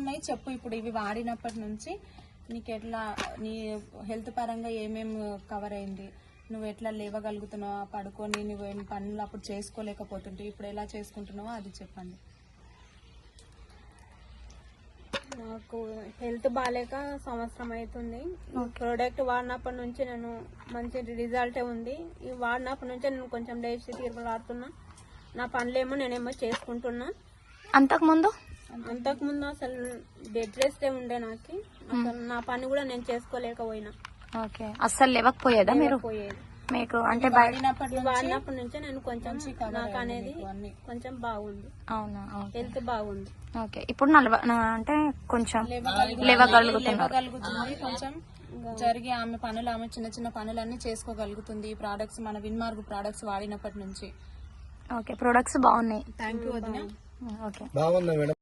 ఉన్నాయి. చెప్పు ఇప్పుడు ఇవి వాడినప్పటి నుంచి నీకు ఎట్లా నీ హెల్త్ పరంగా ఏమేమి కవర్ అయింది? నువ్వు ఎట్లా లేవగలుగుతున్నావా? పడుకొని నువ్వు ఏం పనులు అప్పుడు చేసుకోలేకపోతుంటే ఇప్పుడు ఎలా చేసుకుంటున్నావో అది చెప్పండి. నాకు హెల్త్ బాగాలేక సంవత్సరం అవుతుంది ప్రోడక్ట్ వాడినప్పటి నుంచి నేను మంచి రిజల్టే ఉంది. ఈ వాడినప్పటి నుంచి నేను కొంచెం డేస్ తిరుగులాడుతున్నా నా పనులేమో నేనేమో చేసుకుంటున్నా. అంతకుముందు? అంతకుముందు అసలు బెడ్ రెస్టే ఉండే నాకు. అసలు నా పని కూడా నేను చేసుకోలేకపోయినా. ఓకే. అస్సలు లేవకపోయేదా మీరు? పోయేది మీకు అంటే వాడినప్పటి నుంచి నేను కొంచెం నాకు అనేది. కొంచెం బాగుంది. అవునా. హెల్త్ బాగుంది. ఓకే. ఇప్పుడు నలవ నా- అంటే కొంచెం లేవగలుగుతున్నారు లేవగలుగుతుంది కొంచెం జరిగి ఆమె పనులు ఆమె చిన్న చిన్న పనులన్నీ చేసుకోగలుగుతుంది. ఈ ప్రోడక్ట్స్ మన విన్మార్గ్ ప్రోడక్ట్స్ వాడినప్పటి నుంచి. ఓకే. ప్రొడక్ట్స్ బాగున్నాయి. థ్యాంక్ యూ వదిన. ఓకే. బాగుందా మేడం.